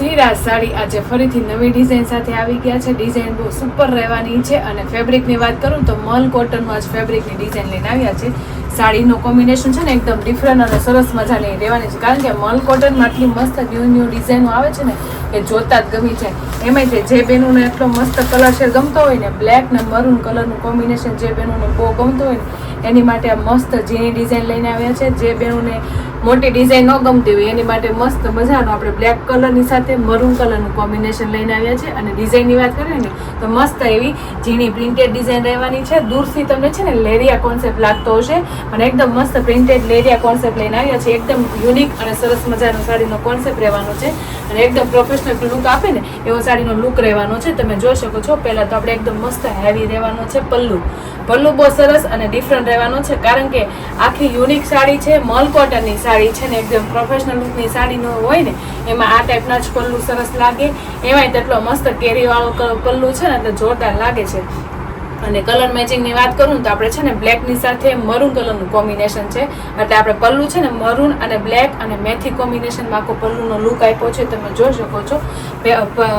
શ્રીરાજ સાડી આજે ફરીથી નવી ડિઝાઇન સાથે આવી ગયા છે. ડિઝાઇન બહુ સુપર રહેવાની છે અને ફેબ્રિકની વાત કરું તો મલ કોટનમાં જ ફેબ્રિકની ડિઝાઇન લઈને આવ્યા છે. સાડીનું કોમ્બિનેશન છે ને એકદમ ડિફરન્ટ અને સરસ મજાની રહેવાની છે. કારણ કે મલ કોટનમાં આટલી મસ્ત ન્યૂ ન્યૂ ડિઝાઇનો આવે છે ને કે જોતા જ ગમી જાય. એમાંય તે જે બેનોને એટલો મસ્ત કલર શેડ ગમતો હોય ને બ્લેક ને મરૂન કલરનું કોમ્બિનેશન જે બેનોને બહુ ગમતું હોય ને, એની માટે આ મસ્ત ઝીણી ડિઝાઇન લઈને આવ્યા છે. જે બેનોને મોટી ડિઝાઇન ન ગમતી હોય, એની માટે મસ્ત મજાનો આપણે બ્લેક કલરની સાથે મરૂન કલરનું કોમ્બિનેશન લઈને આવ્યા છે. અને ડિઝાઇનની વાત કરીએ ને, તો મસ્ત એવી ઝીણી પ્રિન્ટેડ ડિઝાઇન રહેવાની છે. દૂરથી તમને છે ને લેરિયા કોન્સેપ્ટ લાગતો હશે. અને એકદમ મસ્ત પ્રિન્ટેડ લેરિયા કોન્સેપ્ટ લઈને આવ્યા છે. એકદમ યુનિક અને સરસ મજાનો સાડીનો કોન્સેપ્ટ રહેવાનો છે. અને એકદમ પ્રોફેશનલ લુક આપે ને, એવો સાડીનો લુક રહેવાનો છે. તમે જોઈ શકો છો, પહેલાં તો આપણે એકદમ મસ્ત હેવી રહેવાનો છે પલ્લુ. પલ્લુ બહુ સરસ અને ડિફરન્ટ રહેવાનો છે, કારણ કે આખી યુનિક સાડી છે મલ કોટનની સાડી છે ને એકદમ પ્રોફેશનલ લુકની સાડીનો હોય ને, એમાં આ ટાઈપના જ પલ્લું સરસ લાગે. એમાંય તેટલો મસ્ત કેરીવાળો પલ્લુ છે ને, એટલે જોરદાર લાગે છે. અને કલર મેચિંગની વાત કરું તો આપણે છે ને બ્લેકની સાથે મરૂન કલરનું કોમ્બિનેશન છે. એટલે આપણે પલ્લુ છે ને મરૂન અને બ્લેક અને મેથી કોમ્બિનેશનમાં આખો પલ્લુનો લુક આપ્યો છે. તમે જોઈ શકો છો.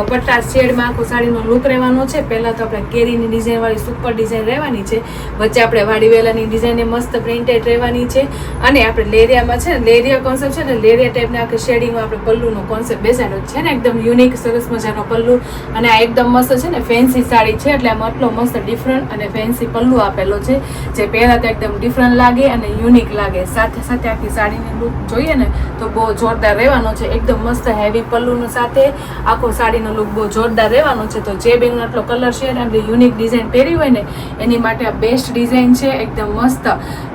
પટ્ટા શેડમાં આખો સાડીનો લુક રહેવાનો છે. પહેલાં તો આપણે કેરીની ડિઝાઇનવાળી સુપર ડિઝાઇન રહેવાની છે. વચ્ચે આપણે વાડીવેલાની ડિઝાઇન મસ્ત પ્રિન્ટેડ રહેવાની છે. અને આપણે લેરિયામાં છે ને, લેરિયા કોન્સેપ્ટ છે ને, લેરિયા ટાઈપના આખી શેડિંગમાં આપણે પલ્લુનો કોન્સેપ્ટ બેસાડ્યો છે. ને એકદમ યુનિક સરસ મજાનો પલ્લુ. અને આ એકદમ મસ્ત છે ને ફેન્સી સાડી છે. એટલે આમ આટલો મસ્ત ડિફરન્ટ અને ફેન્સી પલ્લુ આપેલો છે, જે પહેલા તો એકદમ ડિફરન્ટ લાગે અને યુનિક લાગે. સાથે સાથે આખી સાડીની લુક જોઈએ ને, તો બહુ જોરદાર રહેવાનો છે. એકદમ મસ્ત હેવી પલ્લુનો સાથે આખો સાડીનો લુક બહુ જોરદાર રહેવાનો છે. તો જે બેનો આટલો કલર શેડ અને યુનિક ડિઝાઇન પહેરી હોય ને, એની માટે આ બેસ્ટ ડિઝાઇન છે. એકદમ મસ્ત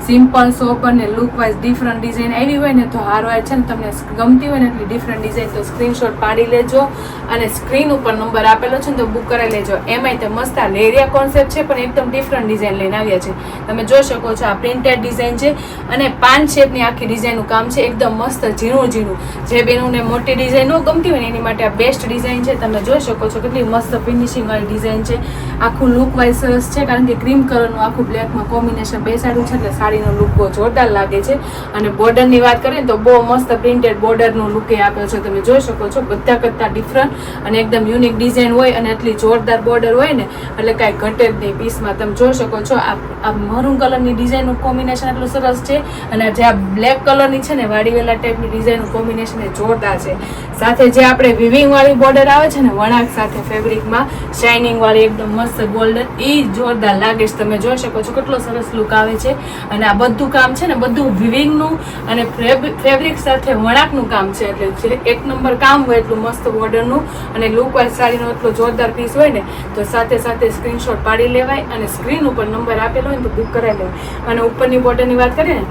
સિમ્પલ સોપ અને લુક વાઇઝ ડિફરન્ટ ડિઝાઇન આવી હોય ને, તો હારવાર છે ને, તમને ગમતી હોય ને, એટલી ડિફરન્ટ ડિઝાઇન તો સ્ક્રીનશોટ પાડી લેજો. અને સ્ક્રીન ઉપર નંબર આપેલો છે ને, તો બુક કરાવી લેજો. એમાંય તે મસ્ત લેરિયા કોન્સેપ્ટ છે. પણ એકદમ ડિફરન્ટ ડિઝાઇન લઈને આવ્યા છે. તમે જોઈ શકો છો આ પ્રિન્ટેડ ડિઝાઇન છે અને પાન શેપની આખી ડિઝાઇનનું કામ છે. એકદમ મસ્ત ઝીણું ઝીણું. જે બેનોને મોટી ડિઝાઇન ન ગમતી હોય ને એની માટે આ બેસ્ટ ડિઝાઇન છે. તમે જોઈ શકો છો કેટલી મસ્ત ફિનિશિંગવાળી ડિઝાઇન છે. આખું લુક સરસ છે, કારણ કે ક્રીમ કલરનું આખું બ્લેકમાં કોમ્બિનેશન બેસાડ્યું છે એટલે સાડીનો લુક બહુ જોરદાર લાગે છે. અને બોર્ડરની વાત કરીએ ને તો બહુ મસ્ત પ્રિન્ટેડ બોર્ડરનો લુક એ આપ્યો છે. તમે જોઈ શકો છો બધા કરતાં ડિફરન્ટ અને એકદમ યુનિક ડિઝાઇન હોય અને એટલી જોરદાર બોર્ડર હોય ને, એટલે કાંઈ ઘટે જ નહીં. પીસમાં તમે જોઈ શકો છો, આ મરૂન કલરની ડિઝાઇનનું કોમ્બિનેશન એટલું સરસ છે અને જે આ બ્લેક કલરની છે ને, વાડીવેલા ટાઈપની ડિઝાઇનનું કોમ્બિનેશન એ જોરદાર છે. સાથે જે આપણે વિવિંગ વાળી બોર્ડર આવે છે ને, વણાક સાથે ફેબ્રિકમાં શાઇનિંગવાળી એકદમ મસ્ત ગોલ્ડન એ જોરદાર લાગે છે. તમે જોઈ શકો છો કેટલો સરસ લુક આવે છે. અને આ બધું કામ છે ને, બધું વિવિંગનું અને ફેબ્રિક સાથે વણાકનું કામ છે. એટલે જે એક નંબર કામ હોય એટલું મસ્ત બોર્ડરનું અને લુક સાડીનો એટલો જોરદાર પીસ હોય ને, તો સાથે સાથે સ્ક્રીનશોટ પાડી લેવાય અને સ્ક્રીન ઉપર નંબર આપેલો હોય તો બુક કરાવી લેવાય. અને ઉપરની બોર્ડરની વાત કરીએ ને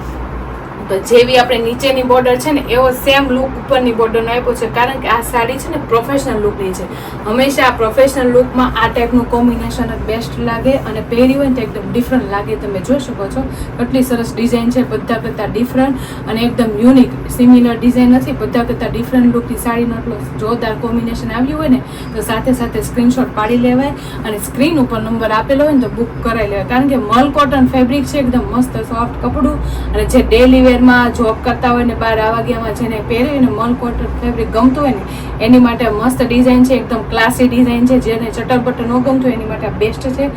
તો જેવી આપણે નીચેની બોર્ડર છે ને, એવો સેમ લુક ઉપરની બોર્ડરનો આપ્યો છે. કારણ કે આ સાડી છે ને પ્રોફેશનલ લુકની છે. હંમેશા આ પ્રોફેશનલ લુકમાં આ ટાઈપનું કોમ્બિનેશન જ બેસ્ટ લાગે અને પહેરી હોય ને તો એકદમ ડિફરન્ટ લાગે. તમે જોઈ શકો છો. કેટલી સરસ ડિઝાઇન છે, બધા કરતાં ડિફરન્ટ અને એકદમ યુનિક સિમિલર ડિઝાઇન નથી, બધા કરતાં ડિફરન્ટ લુકની સાડીનો એટલો જોરદાર કોમ્બિનેશન આવ્યું હોય ને, તો સાથે સાથે સ્ક્રીનશોટ પાડી લેવાય અને સ્ક્રીન ઉપર નંબર આપેલો હોય ને તો બુક કરાવી લેવાય. કારણ કે મલ કોટન ફેબ્રિક છે, એકદમ મસ્ત સોફ્ટ કપડું અને જે ડેલી વેરમાં જોબ કરતા હોય ને બાર આવા ગયામાં જેને પહેર્યું અને મલ કોટન ફેબ્રિક ગમતું હોય ને, એની માટે મસ્ત ડિઝાઇન છે, એકદમ ક્લાસી ડિઝાઇન છે, જેને ચટર બટર ન ગમતું એની માટે બેસ્ટ છે.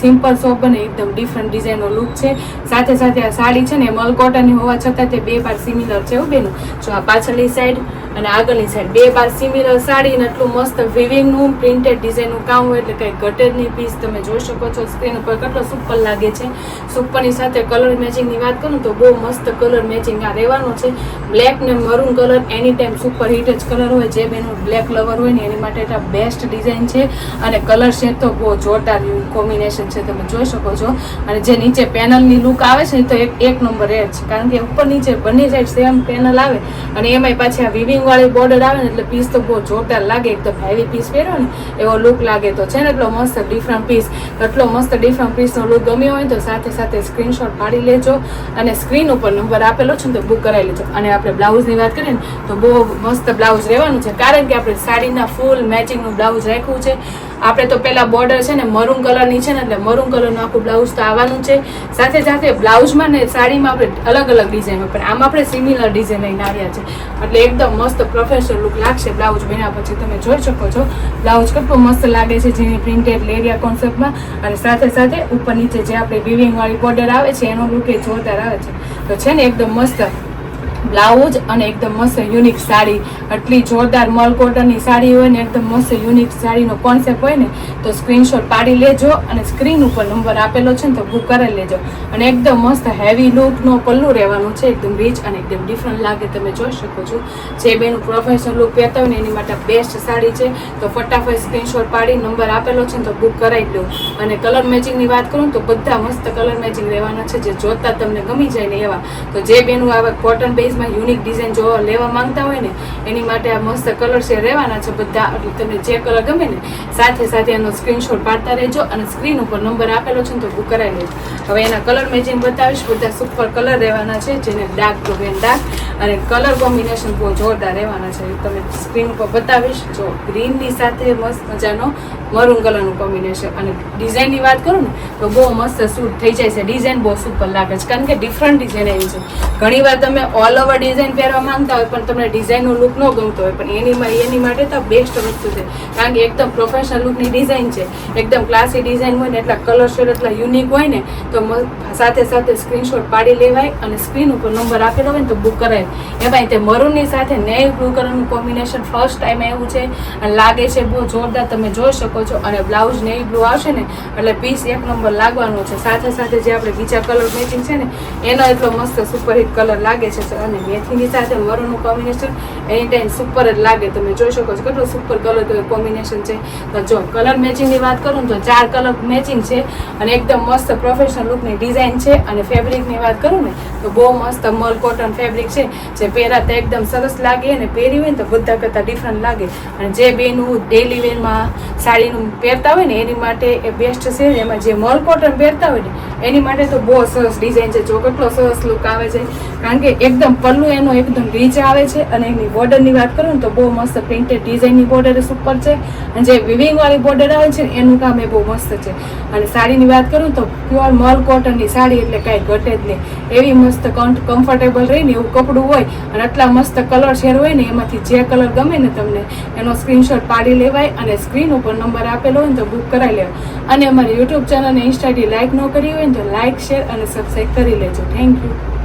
સિમ્પલ સોપ અને એકદમ ડિફરન્ટ ડિઝાઇનનો લુક છે. સાથે સાથે આ સાડી છે ને મલ હોવા છતાં તે બે બાર સિમિલર છે એવું બેનું. જો આ પાછળની સાઈડ અને આગળની સાઈડ બે બાર સિમિલર સાડી અને એટલું મસ્ત વિવિંગનું પ્રિન્ટેડ ડિઝાઇનનું કામ હોય એટલે કંઈ ઘટે પીસ તમે જોઈ શકો છો સ્ક્રીન ઉપર કેટલો સુપર લાગે છે. સુપરની સાથે કલર મેચિંગની વાત કરું તો બહુ મસ્ત કલર મેચિંગ આ રહેવાનો છે. બ્લેક ને maroon colour any time super hit જ કલર હોય. જે બેનો બ્લેક લવર હોય ને, એની માટે બેસ્ટ ડિઝાઇન છે. અને કલર શેડ તો બહુ જોરદાર કોમ્બિનેશન છે, તમે જોઈ શકો છો. અને જે નીચે પેનલની લુક આવે છે તો એક એક નંબર એ છે. કારણ કે ઉપર નીચે બંને સાઈડ સેમ પેનલ આવે અને એમાંય પાછી આ વિવિંગવાળી બોર્ડર આવે ને, એટલે પીસ તો બહુ જોરદાર લાગે. એકદમ હેવી પીસ પહેર્યો ને, એવો લુક લાગે તો છે ને, એટલો મસ્ત ડિફરન્ટ પીસ એટલો મસ્ત ડિફરન્ટ પીસનો લુક ગમ્યો હોય તો સાથે સાથે સ્ક્રીનશોટ પાડી લેજો અને સ્ક્રીન ઉપર નંબર આપેલો છે ને, તો બુક કરાવી લેજો. અને આપણે બ્લાઉઝની વાત કરીએ ને, તો બહુ મસ્ત બ્લાઉઝ રહેવાનું છે. કારણ કે આપણે સાડીના ફૂલ મેચિંગનું બ્લાઉઝ રાખવું છે. આપણે તો પહેલાં બોર્ડર છે ને મરૂન કલરની છે ને એટલે મરૂન કલરનું આખું બ્લાઉઝ તો આવવાનું છે. સાથે સાથે બ્લાઉઝમાં ને સાડીમાં આપણે અલગ અલગ ડિઝાઇનમાં પણ આમાં આપણે સિમિલર ડિઝાઇન લઈને આવ્યા છે. એટલે એકદમ મસ્ત પ્રોફેશનલ લુક લાગશે બ્લાઉઝ બન્યા પછી તમે જોઈ શકો છો. બ્લાઉઝ કેટલું મસ્ત લાગે છે જેની પ્રિન્ટેડ લેરિયા કોન્સેપ્ટમાં અને સાથે સાથે ઉપર નીચે જે આપણે વિવિંગ વાળી બોર્ડર આવે છે, એનો લુક એ જોરદાર આવે છે. તો છે ને એકદમ મસ્ત બ્લાઉઝ અને એકદમ મસ્ત યુનિક સાડી. આટલી જોરદાર મલ કોટનની સાડી હોય ને એકદમ મસ્ત યુનિક સાડીનો કોન્સેપ્ટ હોય ને, તો સ્ક્રીનશોટ પાડી લેજો અને સ્ક્રીન ઉપર નંબર આપેલો છે ને તો બુક કરી લેજો. અને એકદમ મસ્ત હેવી લુકનો પલ્લું રહેવાનું છે, એકદમ રીચ અને એકદમ ડિફરન્ટ લાગે તમે જોઈ શકો છો. જે બેનું પ્રોફેશનલ લુક પહેરતા હોય ને એની માટે બેસ્ટ સાડી છે. તો ફટાફટ સ્ક્રીનશોટ પાડી નંબર આપેલો છે ને તો બુક કરાવી દો અને કલર મેચિંગની વાત કરું તો બધા મસ્ત કલર મેચિંગ રહેવાના છે, જે જોતા તમને ગમી જાય ને એવા. તો જે બેનું આવા કોટન બેઝમાં યુનિક ડિઝાઇન જોવા લેવા માંગતા હોય ને, એની માટે આ મસ્ત કલર છે રહેવાના છે બધા. એટલે તમને જે કલર ગમે ને, સાથે સાથે એનો સ્ક્રીનશોટ પાડતા રહેજો અને સ્ક્રીન ઉપર નંબર આપેલો છે ને તો બુક કરાવી લેજો. હવે એના કલર મેચિંગ બતાવીશ, બધા સુપર કલર રહેવાના છે, જેને ડાર્ક ટુ વેન ડાર્ક અને કલર કોમ્બિનેશન બહુ જોરદાર રહેવાના છે. તમે સ્ક્રીન ઉપર બતાવીશ, જો ગ્રીનની સાથે મસ્ત મજાનો મરૂન કલરનું કોમ્બિનેશન અને ડિઝાઇનની વાત કરું ને, તો બહુ મસ્ત સૂટ થઈ જાય છે. ડિઝાઇન બહુ સુપર લાગે છે. કારણ કે ડિફરન્ટ ડિઝાઇન આવી છે. ઘણી વાર તમે ઓલ ઓવર ડિઝાઇન પહેરવા માંગતા હોય પણ તમને ડિઝાઇનનો લુક ન ગમતો હોય પણ એની એની માટે તો બેસ્ટ વસ્તુ છે? કારણ કે એકદમ પ્રોફેશનલ લુકની ડિઝાઇન છે. એકદમ ક્લાસી ડિઝાઇન હોય ને એટલા કલર શેડ એટલા યુનિક હોય ને, તો સાથે સાથે સ્ક્રીનશોટ પાડી લેવાય અને સ્ક્રીન ઉપર નંબર આપેલો હોય ને તો બુક કરાય. એમાં તે મરૂનની સાથે નેવી બ્લુ કલરનું કોમ્બિનેશન ફર્સ્ટ ટાઈમ આવ્યું છે અને લાગે છે બહુ જોરદાર તમે જોઈ શકો છો અને બ્લાઉઝ નેવી બ્લુ આવશે ને, એટલે પીસ એક નંબર લાગવાનો છે. સાથે સાથે જે આપણે બીજા કલર મેચિંગ છે ને, એનો એટલો મસ્ત સુપરહિટ કલર લાગે છે. અને મેથીની સાથે મરૂનનું કોમ્બિનેશન એની ટાઈમ સુપર જ લાગે. તમે જોઈ શકો છો કેટલું સુપર કલર કોમ્બિનેશન છે. તો જો કલર મેચિંગની વાત કરું તો ચાર કલર મેચિંગ છે અને એકદમ મસ્ત પ્રોફેશનલ લુકની ડિઝાઇન છે. અને ફેબ્રિકની વાત કરું ને તો બહુ મસ્ત મલ કોટન ફેબ્રિક છે, જે પહેરાતા એકદમ સરસ લાગે અને પહેરી હોય ને તો બધા કરતાં ડિફરન્ટ લાગે. અને જે બેનું ડેલી વેરમાં સાડીનું પહેરતા હોય ને એની માટે એ બેસ્ટ છે. એમાં જે મલ કોટન પહેરતા હોય ને એની માટે તો બહુ સરસ ડિઝાઇન છે. જો કેટલો સરસ લુક આવે છે. કારણ કે એકદમ પલ્લું એનો એકદમ રીચ આવે છે અને એની બોર્ડરની વાત કરું ને તો બહુ મસ્ત પ્રિન્ટેડ ડિઝાઇનની બોર્ડર સુપર છે. અને જે વિવિંગવાળી બોર્ડર આવે છે એનું કામ એ બહુ મસ્ત છે. અને સાડીની વાત કરું તો પ્યોર મલ કોટનની સાડી એટલે કાંઈ ઘટે જ નહીં. એવી મસ્ત કમ્ફર્ટેબલ રહીને એવું કપડું હોય અને આટલા મસ્ત કલર શેર હોય ને, એમાંથી જે કલર ગમે ને તમને એનો સ્ક્રીનશોટ પાડી લેવાય અને સ્ક્રીન ઉપર નંબર આપેલો હોય ને તો બુક કરાવી લેવાય. અને અમારી યુટ્યુબ ચેનલ અને ઇન્સ્ટાથી લાઇક ન કરી હોય ને તો લાઇક શેર અને સબસ્ક્રાઈબ કરી લેજો. Thank you